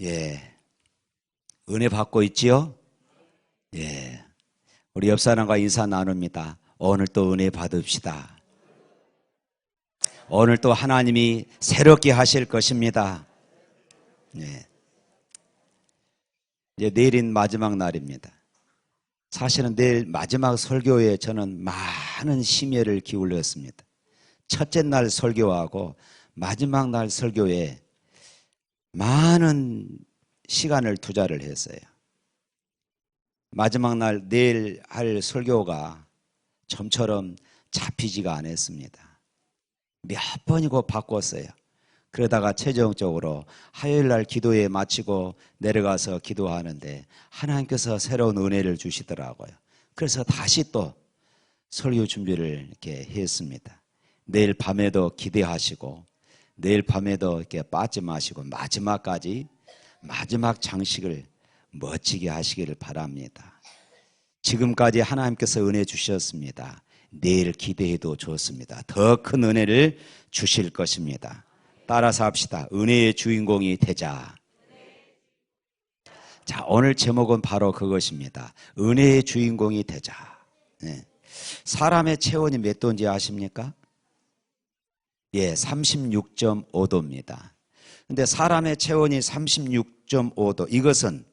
예. 은혜 받고 있지요? 예. 우리 옆 사람과 인사 나눕니다. 오늘 또 은혜 받읍시다. 오늘 또 하나님이 새롭게 하실 것입니다. 예. 이제 내일인 마지막 날입니다. 사실은 내일 마지막 설교에 저는 많은 심혈을 기울였습니다. 첫째 날 설교하고 마지막 날 설교에 많은 시간을 투자를 했어요. 마지막 날 내일 할 설교가 좀처럼 잡히지가 않았습니다. 몇 번이고 바꿨어요. 그러다가 최종적으로 화요일 날 기도에 마치고 내려가서 기도하는데 하나님께서 새로운 은혜를 주시더라고요. 그래서 다시 또 설교 준비를 이렇게 했습니다. 내일 밤에도 기대하시고 내일 밤에도 이렇게 빠지 마시고 마지막까지 마지막 장식을 멋지게 하시기를 바랍니다. 지금까지 하나님께서 은혜 주셨습니다. 내일 기대해도 좋습니다. 더 큰 은혜를 주실 것입니다. 따라서 합시다. 은혜의 주인공이 되자. 자, 오늘 제목은 바로 그것입니다. 은혜의 주인공이 되자. 네. 사람의 체온이 몇 도인지 아십니까? 예, 36.5도입니다. 근데 사람의 체온이 36.5도. 이것은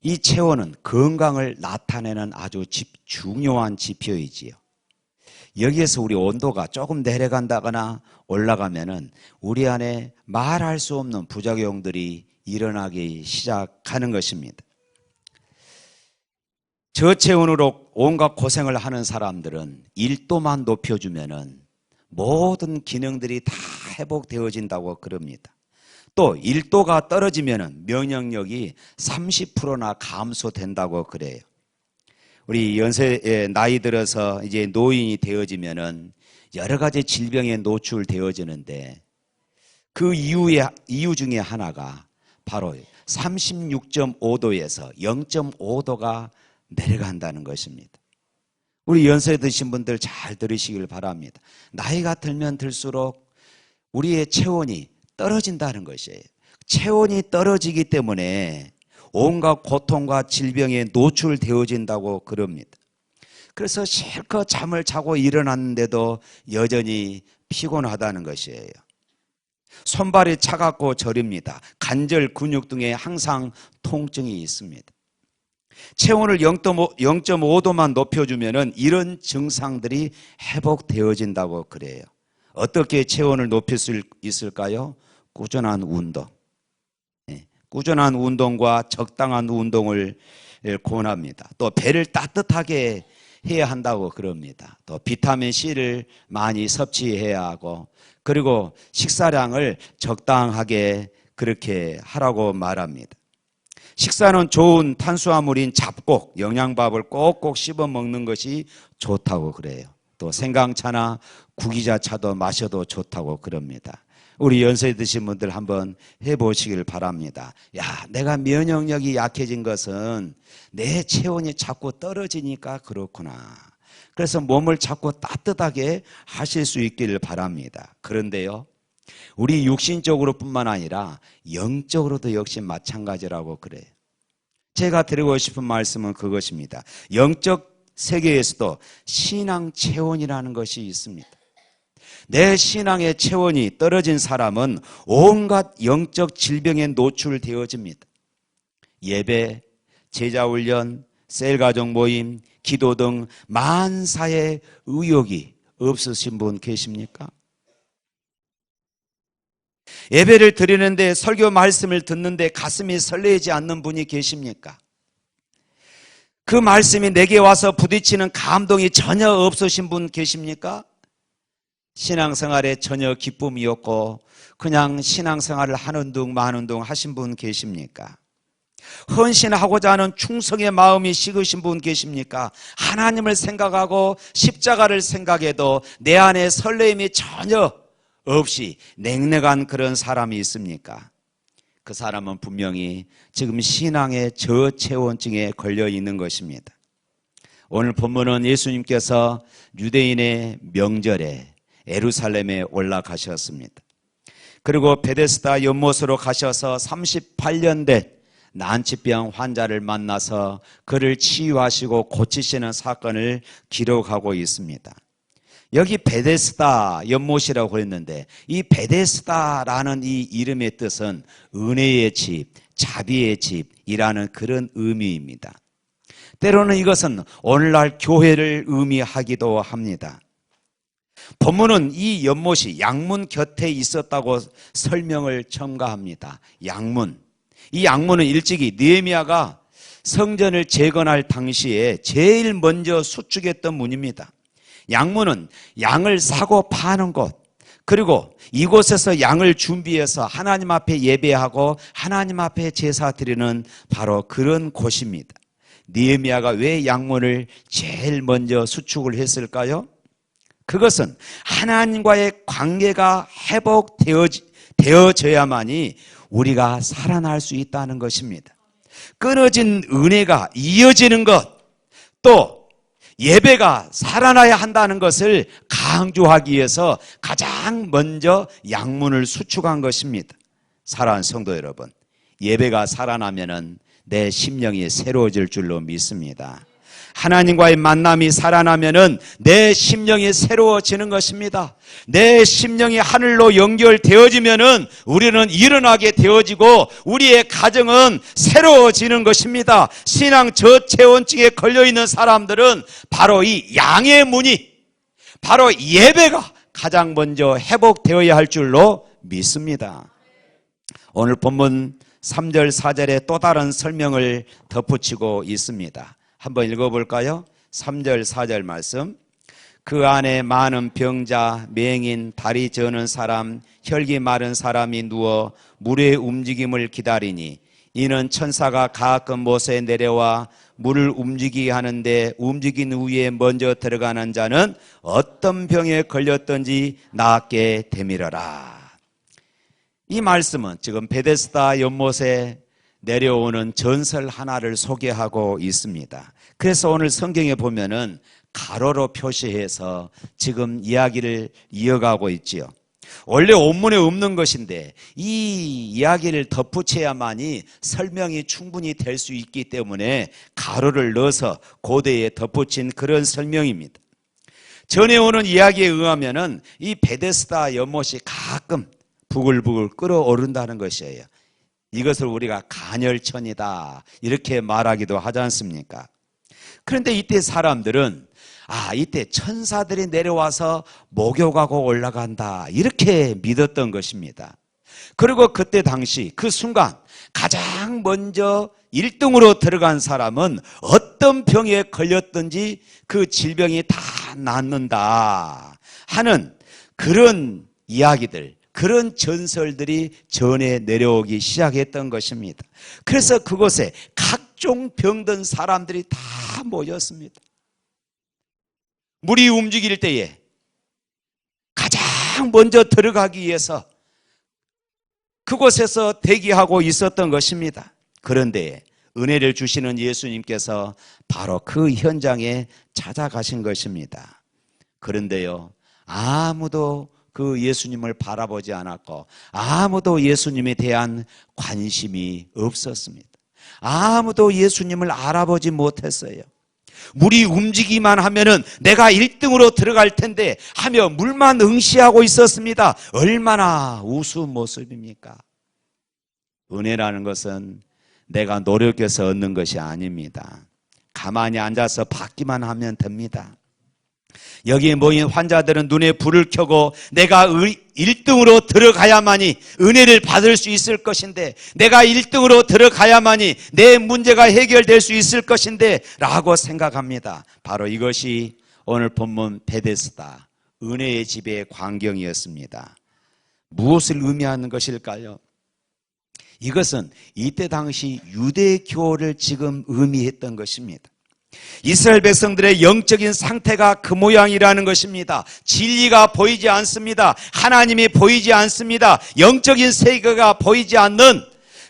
이 체온은 건강을 나타내는 아주 집, 중요한 지표이지요. 여기에서 우리 온도가 조금 내려간다거나 올라가면은 우리 안에 말할 수 없는 부작용들이 일어나기 시작하는 것입니다. 저체온으로 온갖 고생을 하는 사람들은 1도만 높여주면은 모든 기능들이 다 회복되어진다고 그럽니다. 또 1도가 떨어지면 면역력이 30%나 감소된다고 그래요. 우리 연세에 나이 들어서 이제 노인이 되어지면은 여러 가지 질병에 노출되어지는데 그 이유의 이유 중에 하나가 바로 36.5도에서 0.5도가 내려간다는 것입니다. 우리 연세 드신 분들 잘 들으시길 바랍니다. 나이가 들면 들수록 우리의 체온이 떨어진다는 것이에요. 체온이 떨어지기 때문에 온갖 고통과 질병에 노출되어진다고 그럽니다. 그래서 실컷 잠을 자고 일어났는데도 여전히 피곤하다는 것이에요. 손발이 차갑고 저립니다. 관절 근육 등에 항상 통증이 있습니다. 체온을 0.5도만 높여주면 이런 증상들이 회복되어진다고 그래요. 어떻게 체온을 높일 수 있을까요? 꾸준한 운동. 네, 꾸준한 운동과 적당한 운동을 권합니다. 또 배를 따뜻하게 해야 한다고 그럽니다. 또 비타민 C를 많이 섭취해야 하고 그리고 식사량을 적당하게 그렇게 하라고 말합니다. 식사는 좋은 탄수화물인 잡곡, 영양밥을 꼭꼭 씹어 먹는 것이 좋다고 그래요. 또 생강차나 구기자차도 마셔도 좋다고 그럽니다. 우리 연세 드신 분들 한번 해보시길 바랍니다. 야, 내가 면역력이 약해진 것은 내 체온이 자꾸 떨어지니까 그렇구나. 그래서 몸을 자꾸 따뜻하게 하실 수 있기를 바랍니다. 그런데요, 우리 육신적으로 뿐만 아니라 영적으로도 역시 마찬가지라고 그래요. 제가 드리고 싶은 말씀은 그것입니다. 영적 세계에서도 신앙 체온이라는 것이 있습니다. 내 신앙의 체온이 떨어진 사람은 온갖 영적 질병에 노출되어집니다. 예배, 제자훈련, 셀가정 모임, 기도 등 만사의 의욕이 없으신 분 계십니까? 예배를 드리는데 설교 말씀을 듣는데 가슴이 설레지 않는 분이 계십니까? 그 말씀이 내게 와서 부딪히는 감동이 전혀 없으신 분 계십니까? 신앙생활에 전혀 기쁨이 없고 그냥 신앙생활을 하는 둥 마는 둥 하신 분 계십니까? 헌신하고자 하는 충성의 마음이 식으신 분 계십니까? 하나님을 생각하고 십자가를 생각해도 내 안에 설레임이 전혀 없이 냉랭한 그런 사람이 있습니까? 그 사람은 분명히 지금 신앙의 저체온증에 걸려 있는 것입니다. 오늘 본문은 예수님께서 유대인의 명절에 에루살렘에 올라가셨습니다. 그리고 베데스다 연못으로 가셔서 38년 된 난치병 환자를 만나서 그를 치유하시고 고치시는 사건을 기록하고 있습니다. 여기 베데스다 연못이라고 했는데 이 베데스다라는 이 이름의 뜻은 은혜의 집, 자비의 집이라는 그런 의미입니다. 때로는 이것은 오늘날 교회를 의미하기도 합니다. 본문은 이 연못이 양문 곁에 있었다고 설명을 첨가합니다. 양문. 이 양문은 일찍이 느헤미야가 성전을 재건할 당시에 제일 먼저 수축했던 문입니다. 양문은 양을 사고 파는 곳, 그리고 이곳에서 양을 준비해서 하나님 앞에 예배하고 하나님 앞에 제사 드리는 바로 그런 곳입니다. 니에미아가 왜 양문을 제일 먼저 수축을 했을까요? 그것은 하나님과의 관계가 회복되어져야만이 우리가 살아날 수 있다는 것입니다. 끊어진 은혜가 이어지는 것, 또 예배가 살아나야 한다는 것을 강조하기 위해서 가장 먼저 양문을 수축한 것입니다. 사랑하는 성도 여러분, 예배가 살아나면은 내 심령이 새로워질 줄로 믿습니다. 하나님과의 만남이 살아나면은 내 심령이 새로워지는 것입니다. 내 심령이 하늘로 연결되어지면은 우리는 일어나게 되어지고 우리의 가정은 새로워지는 것입니다. 신앙 저체온증에 걸려 있는 사람들은 바로 이 양의 문이 바로 예배가 가장 먼저 회복되어야 할 줄로 믿습니다. 오늘 본문 3절 4절에 또 다른 설명을 덧붙이고 있습니다. 한번 읽어볼까요? 3절 4절 말씀 그 안에 많은 병자, 맹인, 다리 저는 사람, 혈기 마른 사람이 누워 물의 움직임을 기다리니 이는 천사가 가끔 못에 내려와 물을 움직이게 하는데 움직인 후에 먼저 들어가는 자는 어떤 병에 걸렸던지 낫게 되밀어라. 이 말씀은 지금 베데스다 연못에 내려오는 전설 하나를 소개하고 있습니다. 그래서 오늘 성경에 보면은 가로로 표시해서 지금 이야기를 이어가고 있지요. 원래 온문에 없는 것인데 이 이야기를 덧붙여야만이 설명이 충분히 될 수 있기 때문에 가로를 넣어서 고대에 덧붙인 그런 설명입니다. 전해 오는 이야기에 의하면은 이 베데스다 연못이 가끔 부글부글 끓어오른다는 것이에요. 이것을 우리가 간열천이다. 이렇게 말하기도 하지 않습니까? 그런데 이때 사람들은 아, 이때 천사들이 내려와서 목욕하고 올라간다. 이렇게 믿었던 것입니다. 그리고 그때 당시 그 순간 가장 먼저 1등으로 들어간 사람은 어떤 병에 걸렸든지 그 질병이 다 낫는다 하는 그런 이야기들, 그런 전설들이 전해 내려오기 시작했던 것입니다. 그래서 그곳에 각종 병든 사람들이 다 모였습니다. 물이 움직일 때에 가장 먼저 들어가기 위해서 그곳에서 대기하고 있었던 것입니다. 그런데 은혜를 주시는 예수님께서 바로 그 현장에 찾아가신 것입니다. 그런데요, 아무도 그 예수님을 바라보지 않았고, 아무도 예수님에 대한 관심이 없었습니다. 아무도 예수님을 알아보지 못했어요. 물이 움직이기만 하면은 내가 1등으로 들어갈 텐데 하며 물만 응시하고 있었습니다. 얼마나 우스운 모습입니까? 은혜라는 것은 내가 노력해서 얻는 것이 아닙니다. 가만히 앉아서 받기만 하면 됩니다. 여기에 모인 환자들은 눈에 불을 켜고 내가 1등으로 들어가야만이 은혜를 받을 수 있을 것인데 내가 1등으로 들어가야만이 내 문제가 해결될 수 있을 것인데 라고 생각합니다. 바로 이것이 오늘 본문 베데스다 은혜의 집의 광경이었습니다. 무엇을 의미하는 것일까요? 이것은 이때 당시 유대교를 지금 의미했던 것입니다. 이스라엘 백성들의 영적인 상태가 그 모양이라는 것입니다. 진리가 보이지 않습니다. 하나님이 보이지 않습니다. 영적인 세계가 보이지 않는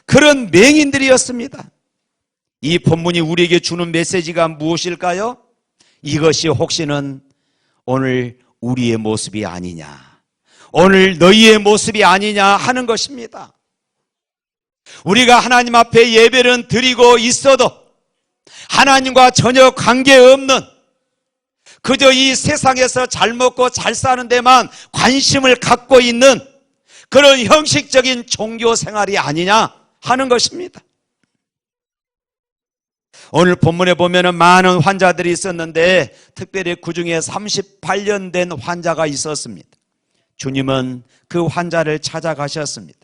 그런 맹인들이었습니다. 이 본문이 우리에게 주는 메시지가 무엇일까요? 이것이 혹시는 오늘 우리의 모습이 아니냐. 오늘 너희의 모습이 아니냐 하는 것입니다. 우리가 하나님 앞에 예배는 드리고 있어도 하나님과 전혀 관계없는 그저 이 세상에서 잘 먹고 잘 사는 데만 관심을 갖고 있는 그런 형식적인 종교 생활이 아니냐 하는 것입니다. 오늘 본문에 보면은 많은 환자들이 있었는데 특별히 그 중에 38년 된 환자가 있었습니다. 주님은 그 환자를 찾아가셨습니다.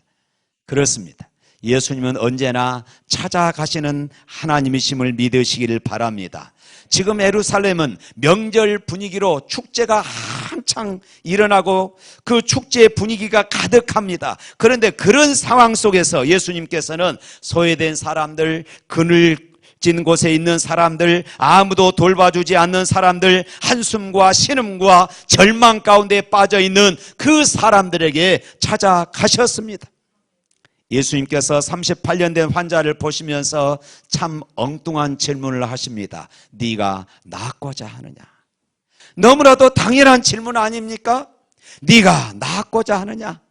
그렇습니다. 예수님은 언제나 찾아가시는 하나님이심을 믿으시기를 바랍니다. 지금 에루살렘은 명절 분위기로 축제가 한창 일어나고 그 축제 분위기가 가득합니다. 그런데 그런 상황 속에서 예수님께서는 소외된 사람들, 그늘 진 곳에 있는 사람들, 아무도 돌봐주지 않는 사람들, 한숨과 신음과 절망 가운데 빠져 있는 그 사람들에게 찾아가셨습니다. 예수님께서 38년 된 환자를 보시면서 참 엉뚱한 질문을 하십니다. 네가 낫고자 하느냐? 너무나도 당연한 질문 아닙니까? 네가 낫고자 하느냐?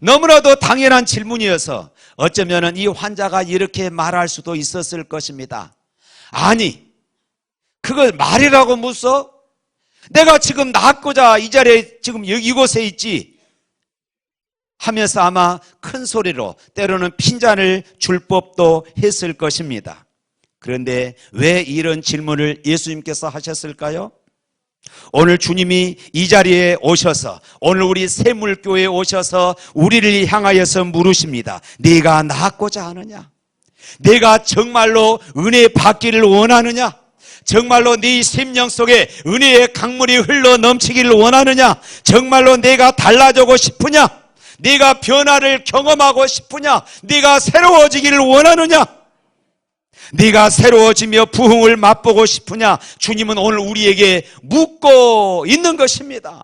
너무나도 당연한 질문이어서 어쩌면 이 환자가 이렇게 말할 수도 있었을 것입니다. 아니, 그걸 말이라고 묻어? 내가 지금 낫고자 이 자리에 지금 여기 이곳에 있지. 하면서 아마 큰 소리로 때로는 핀잔을 줄 법도 했을 것입니다. 그런데 왜 이런 질문을 예수님께서 하셨을까요? 오늘 주님이 이 자리에 오셔서 오늘 우리 세물교회에 오셔서 우리를 향하여서 물으십니다. 네가 낫고자 하느냐? 내가 정말로 은혜 받기를 원하느냐? 정말로 네 심령 속에 은혜의 강물이 흘러 넘치기를 원하느냐? 정말로 내가 달라지고 싶으냐? 네가 변화를 경험하고 싶으냐? 네가 새로워지기를 원하느냐? 네가 새로워지며 부흥을 맛보고 싶으냐? 주님은 오늘 우리에게 묻고 있는 것입니다.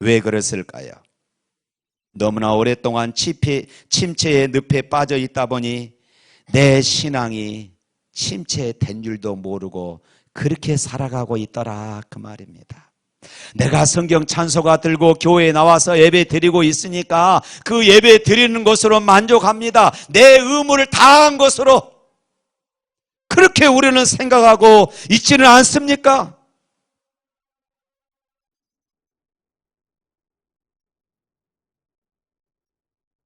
왜 그랬을까요? 너무나 오랫동안 침체, 침체의 늪에 빠져 있다 보니 내 신앙이 침체된 줄도 모르고 그렇게 살아가고 있더라 그 말입니다. 내가 성경 찬소가 들고 교회에 나와서 예배 드리고 있으니까 그 예배 드리는 것으로 만족합니다. 내 의무를 다한 것으로 그렇게 우리는 생각하고 있지는 않습니까?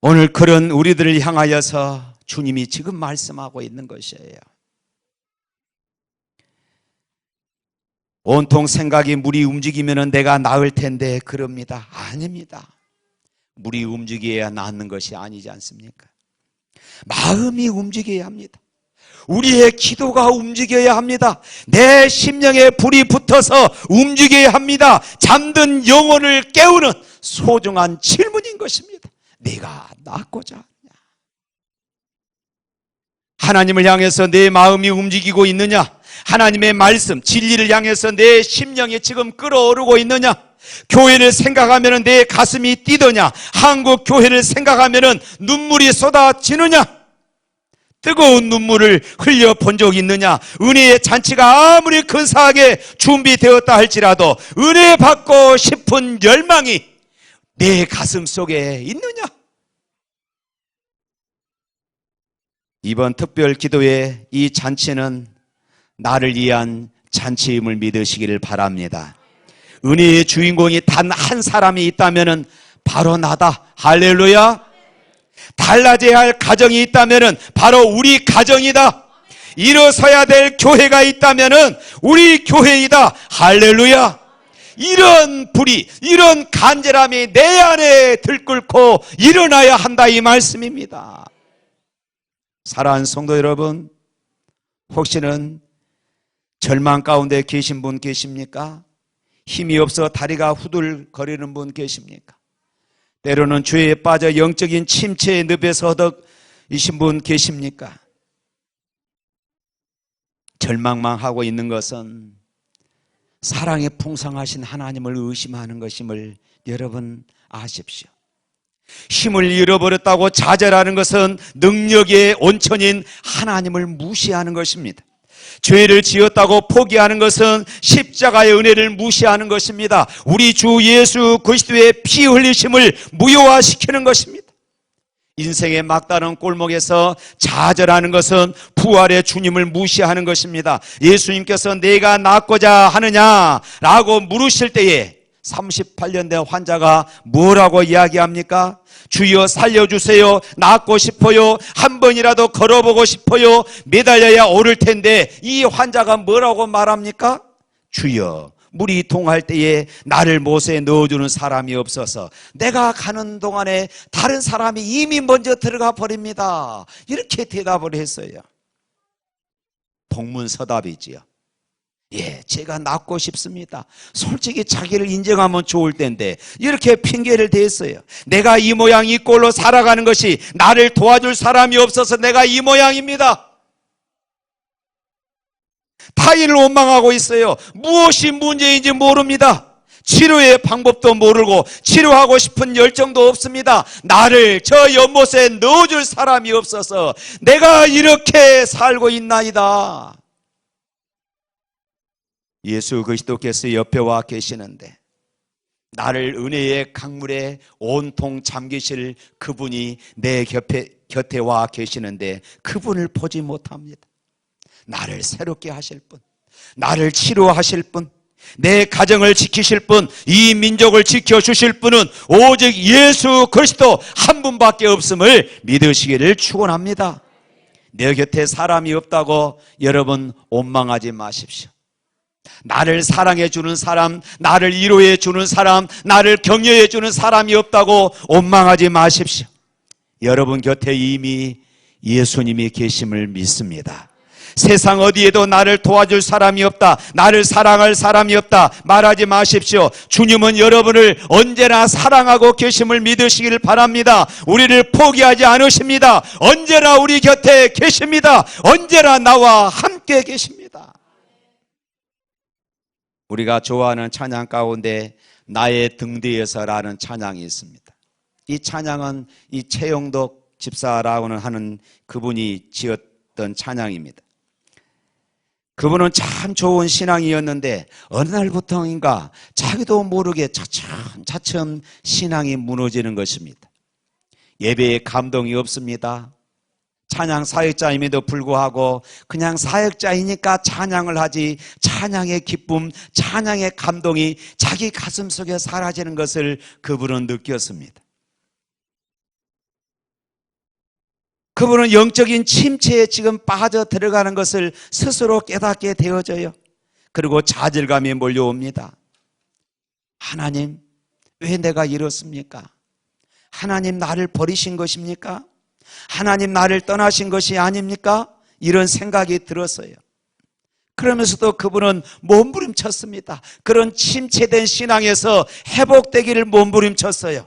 오늘 그런 우리들을 향하여서 주님이 지금 말씀하고 있는 것이에요. 온통 생각이 물이 움직이면 내가 나을 텐데 그럽니다. 아닙니다. 물이 움직여야 낫는 것이 아니지 않습니까? 마음이 움직여야 합니다. 우리의 기도가 움직여야 합니다. 내 심령에 불이 붙어서 움직여야 합니다. 잠든 영혼을 깨우는 소중한 질문인 것입니다. 네가 낫고자 하느냐? 하나님을 향해서 내 마음이 움직이고 있느냐? 하나님의 말씀, 진리를 향해서 내 심령이 지금 끓어오르고 있느냐? 교회를 생각하면 내 가슴이 뛰더냐? 한국 교회를 생각하면 눈물이 쏟아지느냐? 뜨거운 눈물을 흘려 본적 있느냐? 은혜의 잔치가 아무리 근사하게 준비되었다 할지라도 은혜 받고 싶은 열망이 내 가슴 속에 있느냐? 이번 특별 기도의 이 잔치는 나를 위한 잔치임을 믿으시기를 바랍니다. 은혜의 주인공이 단 한 사람이 있다면 바로 나다. 할렐루야. 달라져야 할 가정이 있다면 바로 우리 가정이다. 일어서야 될 교회가 있다면 우리 교회이다. 할렐루야. 이런 불이, 이런 간절함이 내 안에 들끓고 일어나야 한다 이 말씀입니다. 사랑하는 성도 여러분, 혹시는 절망 가운데 계신 분 계십니까? 힘이 없어 다리가 후들거리는 분 계십니까? 때로는 죄에 빠져 영적인 침체의 늪에서 허덕이신 분 계십니까? 절망만 하고 있는 것은 사랑에 풍성하신 하나님을 의심하는 것임을 여러분 아십시오. 힘을 잃어버렸다고 좌절하는 것은 능력의 온천인 하나님을 무시하는 것입니다. 죄를 지었다고 포기하는 것은 십자가의 은혜를 무시하는 것입니다. 우리 주 예수 그리스도의 피 흘리심을 무효화시키는 것입니다. 인생의 막다른 골목에서 좌절하는 것은 부활의 주님을 무시하는 것입니다. 예수님께서 내가 낫고자 하느냐라고 물으실 때에 38년 된 환자가 뭐라고 이야기합니까? 주여 살려주세요. 낫고 싶어요. 한 번이라도 걸어보고 싶어요. 매달려야 오를 텐데 이 환자가 뭐라고 말합니까? 주여 물이 동할 때에 나를 못에 넣어주는 사람이 없어서 내가 가는 동안에 다른 사람이 이미 먼저 들어가 버립니다. 이렇게 대답을 했어요. 동문서답이지요. 예, 제가 낫고 싶습니다. 솔직히 자기를 인정하면 좋을 텐데 이렇게 핑계를 댔어요. 내가 이 모양 이 꼴로 살아가는 것이 나를 도와줄 사람이 없어서 내가 이 모양입니다. 타인을 원망하고 있어요. 무엇이 문제인지 모릅니다. 치료의 방법도 모르고 치료하고 싶은 열정도 없습니다. 나를 저 연못에 넣어줄 사람이 없어서 내가 이렇게 살고 있나이다. 예수 그리스도께서 옆에 와 계시는데 나를 은혜의 강물에 온통 잠기실 그분이 내 곁에, 곁에 와 계시는데 그분을 보지 못합니다. 나를 새롭게 하실 분, 나를 치료하실 분, 내 가정을 지키실 분, 이 민족을 지켜주실 분은 오직 예수 그리스도 한 분밖에 없음을 믿으시기를 축원합니다. 내 곁에 사람이 없다고 여러분 원망하지 마십시오. 나를 사랑해 주는 사람, 나를 위로해 주는 사람, 나를 격려해 주는 사람이 없다고 원망하지 마십시오. 여러분 곁에 이미 예수님이 계심을 믿습니다. 세상 어디에도 나를 도와줄 사람이 없다. 나를 사랑할 사람이 없다. 말하지 마십시오. 주님은 여러분을 언제나 사랑하고 계심을 믿으시길 바랍니다. 우리를 포기하지 않으십니다. 언제나 우리 곁에 계십니다. 언제나 나와 함께 계십니다. 우리가 좋아하는 찬양 가운데 나의 등 뒤에서라는 찬양이 있습니다. 이 찬양은 이 최영덕 집사라고는 하는 그분이 지었던 찬양입니다. 그분은 참 좋은 신앙이었는데 어느 날부터인가 자기도 모르게 차츰 차츰 신앙이 무너지는 것입니다. 예배에 감동이 없습니다. 찬양 사역자임에도 불구하고 그냥 사역자이니까 찬양을 하지 찬양의 기쁨, 찬양의 감동이 자기 가슴 속에 사라지는 것을 그분은 느꼈습니다. 그분은 영적인 침체에 지금 빠져 들어가는 것을 스스로 깨닫게 되어져요. 그리고 좌절감이 몰려옵니다. 하나님, 왜 내가 이렇습니까? 하나님 나를 버리신 것입니까? 하나님 나를 떠나신 것이 아닙니까? 이런 생각이 들었어요. 그러면서도 그분은 몸부림쳤습니다. 그런 침체된 신앙에서 회복되기를 몸부림쳤어요.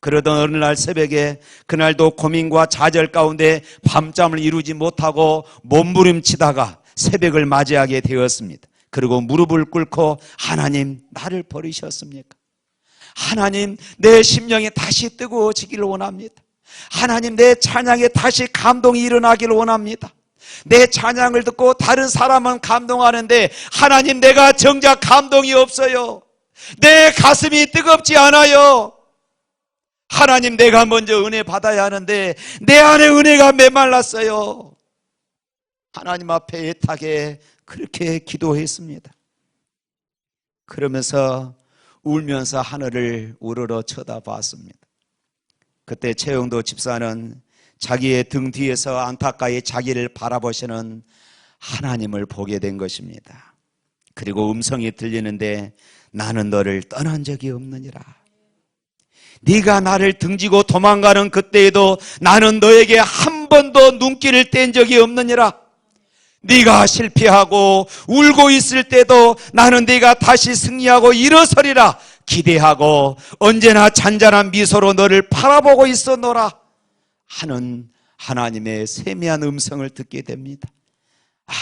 그러던 어느 날 새벽에 그날도 고민과 좌절 가운데 밤잠을 이루지 못하고 몸부림치다가 새벽을 맞이하게 되었습니다. 그리고 무릎을 꿇고 하나님 나를 버리셨습니까? 하나님 내 심령이 다시 뜨거워지기를 원합니다. 하나님 내 찬양에 다시 감동이 일어나기를 원합니다. 내 찬양을 듣고 다른 사람은 감동하는데 하나님 내가 정작 감동이 없어요. 내 가슴이 뜨겁지 않아요. 하나님 내가 먼저 은혜 받아야 하는데 내 안에 은혜가 메말랐어요. 하나님 앞에 애타게 그렇게 기도했습니다. 그러면서 울면서 하늘을 우러러 쳐다봤습니다. 그때 최영도 집사는 자기의 등 뒤에서 안타까이 자기를 바라보시는 하나님을 보게 된 것입니다. 그리고 음성이 들리는데 나는 너를 떠난 적이 없느니라. 네가 나를 등지고 도망가는 그때에도 나는 너에게 한 번도 눈길을 뗀 적이 없느니라. 네가 실패하고 울고 있을 때도 나는 네가 다시 승리하고 일어서리라 기대하고 언제나 잔잔한 미소로 너를 바라보고 있어노라 하는 하나님의 세미한 음성을 듣게 됩니다. 아,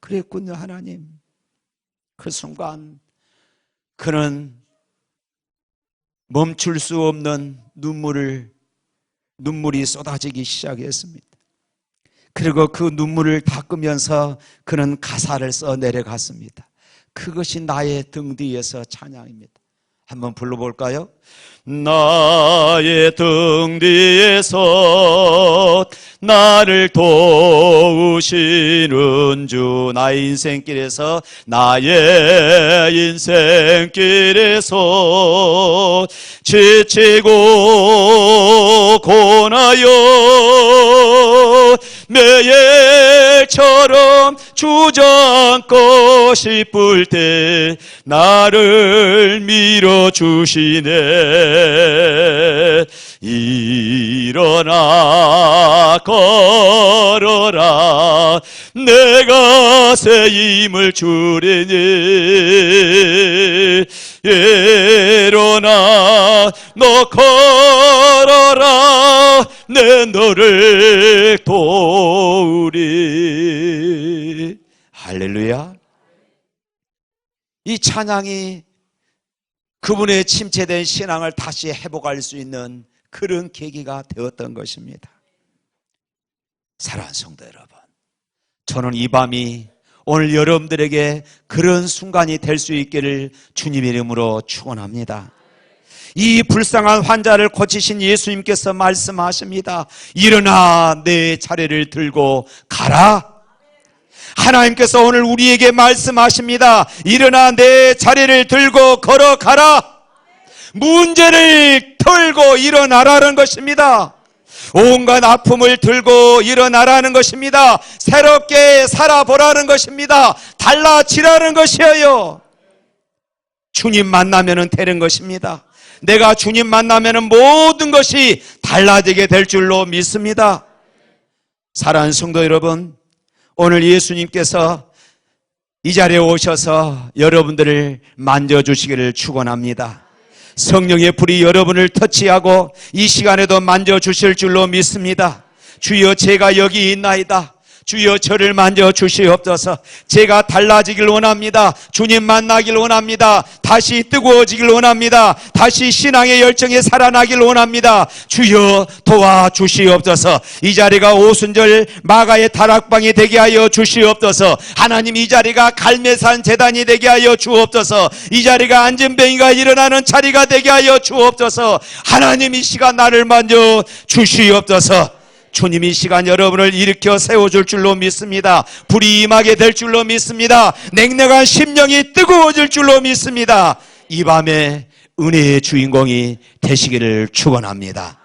그랬군요, 하나님. 그 순간 그는 멈출 수 없는 눈물을 눈물이 쏟아지기 시작했습니다. 그리고 그 눈물을 닦으면서 그는 가사를 써 내려갔습니다. 그것이 나의 등 뒤에서 찬양입니다. 한번 불러볼까요? 나의 등 뒤에서 나를 도우시는 주 나의 인생길에서 나의 인생길에서 지치고 고나여 매일처럼 주저앉고 싶을 때 나를 밀어주시네. 일어나 걸어라. 내가 새 힘을 주리니. 일어나 너 걸어라. 내 너를 도 우리 할렐루야 이 찬양이 그분의 침체된 신앙을 다시 회복할 수 있는 그런 계기가 되었던 것입니다. 사랑하는 성도 여러분, 저는 이 밤이 오늘 여러분들에게 그런 순간이 될 수 있기를 주님 이름으로 축원합니다. 이 불쌍한 환자를 고치신 예수님께서 말씀하십니다. 일어나 내 차례를 들고 가라. 하나님께서 오늘 우리에게 말씀하십니다. 일어나 내 자리를 들고 걸어가라. 문제를 털고 일어나라는 것입니다. 온갖 아픔을 들고 일어나라는 것입니다. 새롭게 살아보라는 것입니다. 달라지라는 것이에요. 주님 만나면은 되는 것입니다. 내가 주님 만나면은 모든 것이 달라지게 될 줄로 믿습니다. 사랑하는 성도 여러분, 오늘 예수님께서 이 자리에 오셔서 여러분들을 만져주시기를 축원합니다. 성령의 불이 여러분을 터치하고 이 시간에도 만져주실 줄로 믿습니다. 주여 제가 여기 있나이다. 주여 저를 만져 주시옵소서. 제가 달라지길 원합니다. 주님 만나길 원합니다. 다시 뜨거워지길 원합니다. 다시 신앙의 열정에 살아나길 원합니다. 주여 도와 주시옵소서. 이 자리가 오순절 마가의 다락방이 되게 하여 주시옵소서. 하나님 이 자리가 갈매산 재단이 되게 하여 주옵소서. 이 자리가 안전뱅이가 일어나는 자리가 되게 하여 주옵소서. 하나님 이 시간 나를 만져 주시옵소서. 주님 이 시간 여러분을 일으켜 세워줄 줄로 믿습니다. 불이 임하게 될 줄로 믿습니다. 냉랭한 심령이 뜨거워질 줄로 믿습니다. 이 밤에 은혜의 주인공이 되시기를 축원합니다.